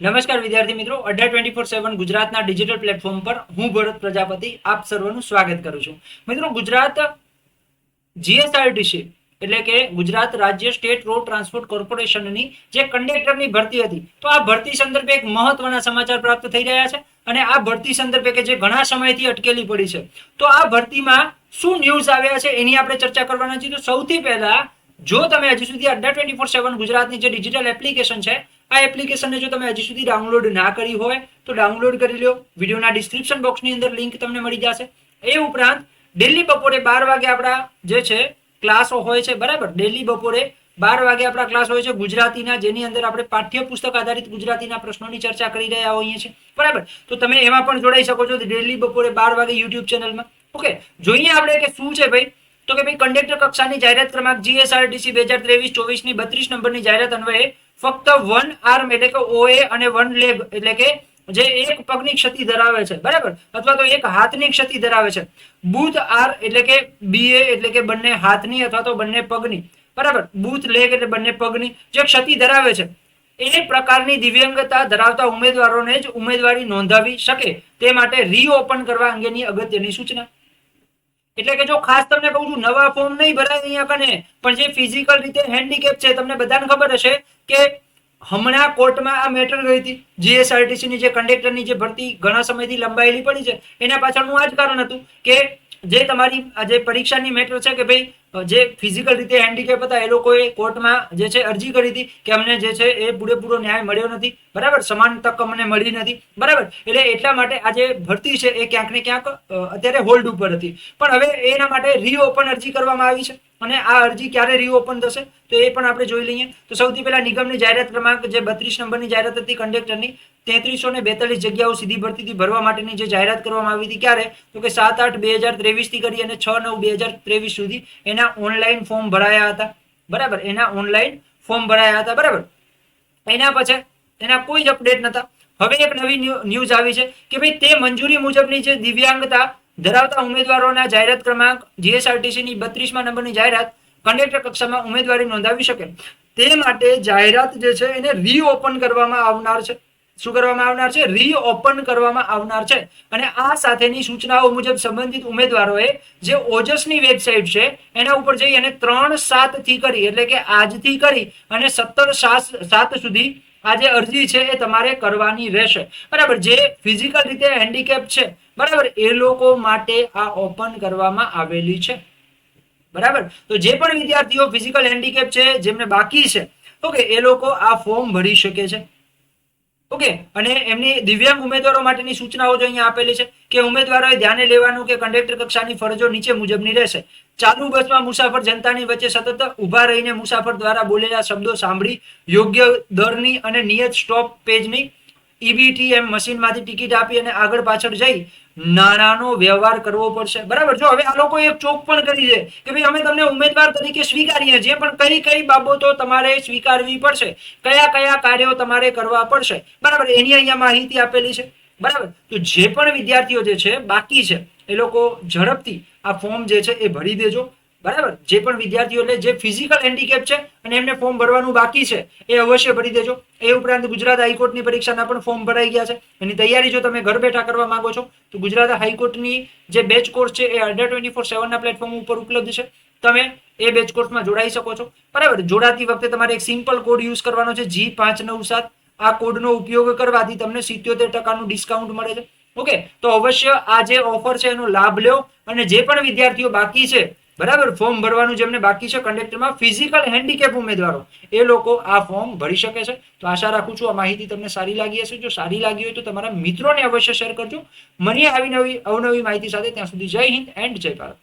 નમસ્કાર વિદ્યાર્થી મિત્રો. અઢાર ટ્વેન્ટી ફોર સેવન ગુજરાતના ડિજિટલ પ્લેટફોર્મ પર હું ભરત પ્રજાપતિ આપ સર્વનું સ્વાગત કરું છું. મિત્રો, ગુજરાત જીએસઆરટીસી એટલે કે ગુજરાત રાજ્ય સ્ટેટ રોડ ટ્રાન્સપોર્ટ કોર્પોરેશનની જે કંડક્ટરની ભરતી હતી, તો આ ભરતી સંદર્ભે એક મહત્વના સમાચાર પ્રાપ્ત થઈ રહ્યા છે અને આ ભરતી સંદર્ભે કે જે ઘણા સમયથી અટકેલી પડી છે, તો આ ભરતીમાં શું ન્યૂઝ આવ્યા છે એની આપણે ચર્ચા કરવાના છીએ. તો સૌથી પહેલા જો તમે હજી સુધી અડ્ડા ટ્વેન્ટી ફોર સેવન ગુજરાતની જે ડિજિટલ એપ્લિકેશન છે આ એપ્લિકેશનને જો તમે હજી સુધી ડાઉનલોડ ના કરી હોય, તો ડાઉનલોડ કરી લો વિડીયોના ડિસ્ક્રિપ્શન બોક્સની અંદર લિંક તમને મળી જશે. એ ઉપરાંત ડેલી બપોરે બાર વાગે આપણા જે છે ક્લાસો હોય છે, બરાબર? ડેલી બપોરે બાર વાગે આપણા ક્લાસ હોય છે, ગુજરાતીના, જેની અંદર આપણે પાઠ્યપુસ્તક આધારિત ગુજરાતીના પ્રશ્નોની ચર્ચા કરી રહ્યા હોઈએ છીએ. બરાબર? તો તમે એમાં પણ જોડાઈ શકો છો ડેલી બપોરે બાર વાગે યુટ્યુબ ચેનલમાં ઓકે જોઈએ આપણે કે શું છે ભાઈ? તો કે ભાઈ કંડક્ટર કક્ષાની જાહેરાત ક્રમાંક જીએસઆરટીસી બે હજાર ત્રેવીસ ચોવીસની બત્રીસ નંબરની જાહેરાત અન્વયે ફક્ત વન આર્મ એટલે કે ઓએ અને વન લેગ એટલે કે જે એક પગની ક્ષતિ ધરાવે છે, બરાબર? અથવા તો એક હાથની ક્ષતિ ધરાવે છે. બુથ આર એટલે કે બીએ એટલે કે બંને હાથની અથવા તો બંને પગની, બરાબર? બુથ લેગ એટલે બંને પગની જે ક્ષતિ ધરાવે છે. એ પ્રકારની દિવ્યાંગતા ધરાવતા ઉમેદવારોને જ ઉમેદવારી નોંધાવી શકે તે માટે રીઓપન કરવા અંગેની અગત્યની સૂચના. એટલે કે જો ખાસ તમને કહું છું, નવા ફોર્મ નહીં ભરાય અહીંયા કને, પણ જે ફિઝિકલ રીતે હેન્ડીકેપ છે, તમને બધાને ખબર હશે કે હમણાં કોર્ટમાં આ મેટર ગઈ હતી. જીએસઆરટીસી ની જે કંડક્ટરની જે ભરતી ઘણા સમયથી લંબાયેલી પડી છે. એના પાછળનું આ જ કારણ હતું કે જે તમારી જે પરીક્ષાની મેટર છે કે ભાઈ જે ફિઝિકલ રીતે હેન્ડીકેપ હતા, એ લોકોએ કોર્ટમાં જે છે અરજી કરી હતી કે અમને જે છે એ પૂરેપૂરો ન્યાય મળ્યો નથી. બરાબર? સમાન તક અમને મળી નથી. બરાબર? એટલે એટલા માટે આ જે ભરતી છે એ ક્યાંક ને ક્યાંક અત્યારે હોલ્ડ ઉપર હતી. પણ હવે એના માટે રીઓપન અરજી કરવામાં આવી છે. અને આ અરજી ક્યારે રીઓપન થશે, તો એ પણ આપણે જોઈ લઈએ. તો સૌથી પહેલા નિગમની જાહેરાત ક્રમાંક જે બત્રીસ નંબરની જાહેરાત હતી કંડક્ટરની તેત્રીસો ને બેતાલીસ જગ્યાઓ સીધી ભરતીથી ભરવા માટેની જે જાહેરાત કરવામાં આવી હતી ક્યારે? તો કે સાત આઠ બે હજાર ત્રેવીસથી કરી અને છ નવ બે હજાર ત્રેવીસ સુધી એના ઓનલાઈન ફોર્મ ભરાયા હતા. બરાબર? એના ઓનલાઈન ફોર્મ ભરાયા હતા. બરાબર? એના પછી એના કોઈ જ અપડેટ નતા હવે એક નવી ન્યૂઝ આવી છે કે ભાઈ તે મંજૂરી મુજબની જે દિવ્યાંગતા ધરાવતા ઉમેદવારોના જાહેરાત ક્રમાંક જીએસઆરટીસીની બત્રીસમાં નંબરની જાહેરાત કંડક્ટર કક્ષામાં ઉમેદવારી નોંધાવી શકે. તે માટે જાહેરાત જે છે એને રીઓપન કરવામાં આવનાર છે. શું કરવામાં આવનાર છે? રીઓપન કરવામાં આવનાર છે. અને આ સાથેની સૂચનાઓ મુજબ સંબંધિત ઉમેદવારોએ જે ઓજસની વેબસાઇટ છે, એના ઉપર જઈ અને ત્રણ સાતથી કરી, એટલે કે આજથી કરી અને સત્તર સાત સુધી આ જે અરજી છે એ તમારે કરવાની રહેશે. બરાબર, જે ફિઝિકલ રીતે હેન્ડીકેપ છે બરાબર? એ લોકો માટે આ ઓપન કરવામાં આવેલી છે. બરાબર? તો જે પણ વિદ્યાર્થીઓ ફિઝિકલ હેન્ડીકેપ છે, જેમને બાકી છે, ઓકે, એ લોકો આ ફોર્મ ભરી શકે છે. ઓકે? અને એમની દિવ્યાંગ ઉમેદવારો માટેની સૂચનાઓ જો અહીંયા આપેલી છે કે ઉમેદવારોએ ધ્યાને લેવાનું કે કંડક્ટર કક્ષાની ફરજો નીચે મુજબની રહેશે. ચાલુ બસમાં મુસાફર જનતાની વચ્ચે સતત ઊભા રહીને મુસાફર દ્વારા બોલેલા શબ્દો સાંભળી યોગ્ય દરની અને નિયત સ્ટોપ પેજની ઈબીટીએમ મશીનમાંથી ટિકિટ આપી અને આગળ પાછળ જઈ નાણાંનો વ્યવહાર કરવો પડશે. બરાબર? જો હવે આ લોકો એક ચોક પણ કરી છે કે ભાઈ અમે તમને ઉમેદવાર તરીકે સ્વીકારીએ છીએ, પણ કઈ કઈ બાબતો તમારે સ્વીકારવી પડશે? કયા કયા કાર્યો તમારે કરવા પડશે? બરાબર? એની અહીંયા માહિતી આપેલી છે. બરાબર? તો જે પણ વિદ્યાર્થીઓ જે છે, બાકી છે, એ લોકો ઝડપથી આ ફોર્મ જે છે એ ભરી દેજો. બરાબર? જે પણ વિદ્યાર્થીઓ એટલે જે ફિઝિકલ હેન્ડીકેપ છે અને એમને ફોર્મ ભરવાનું બાકી છે, એ અવશ્ય ભરી દેજો. એ ઉપરાંત ગુજરાત હાઈકોર્ટની પરીક્ષાના પણ ફોર્મ ભરાઈ ગયા છે. એની તૈયારી જો તમે ઘર બેઠા કરવા માંગો છો, તો ગુજરાત હાઈકોર્ટની જે બેચ કોર્સ છે, એ અડર ટ્વેન્ટી ફોર સેવનના પ્લેટફોર્મ ઉપર ઉપલબ્ધ છે. તમે એ બેચ કોર્સમાં જોડાઈ શકો છો. બરાબર? જોડાતી વખતે તમારે એક સિમ્પલ કોડ યુઝ કરવાનો છે જી પાંચ નવ સાત આ કોડનો ઉપયોગ કરવાથી તમને સિત્યોતેર ટકાનું ડિસ્કાઉન્ટ મળે છે. ઓકે? તો અવશ્ય આ જે ઓફર છે, એનો લાભ લ્યો અને જે પણ વિદ્યાર્થીઓ બાકી છે બરાબર? ફોર્મ ભરવાનું જેમને બાકી છે કંડક્ટરમાં ફિઝિકલ હેન્ડીકેપ ઉમેદવારો. એ લોકો આ ફોર્મ ભરી શકે છે. તો આશા રાખું છું આ માહિતી તમને સારી લાગી હશે. જો સારી લાગી હોય તો તમારા મિત્રોને અવશ્ય શેર કરજો. મને આવી નવી અવનવી માહિતી સાથે. ત્યાં સુધી જય હિન્દ એન્ડ જય ભારત.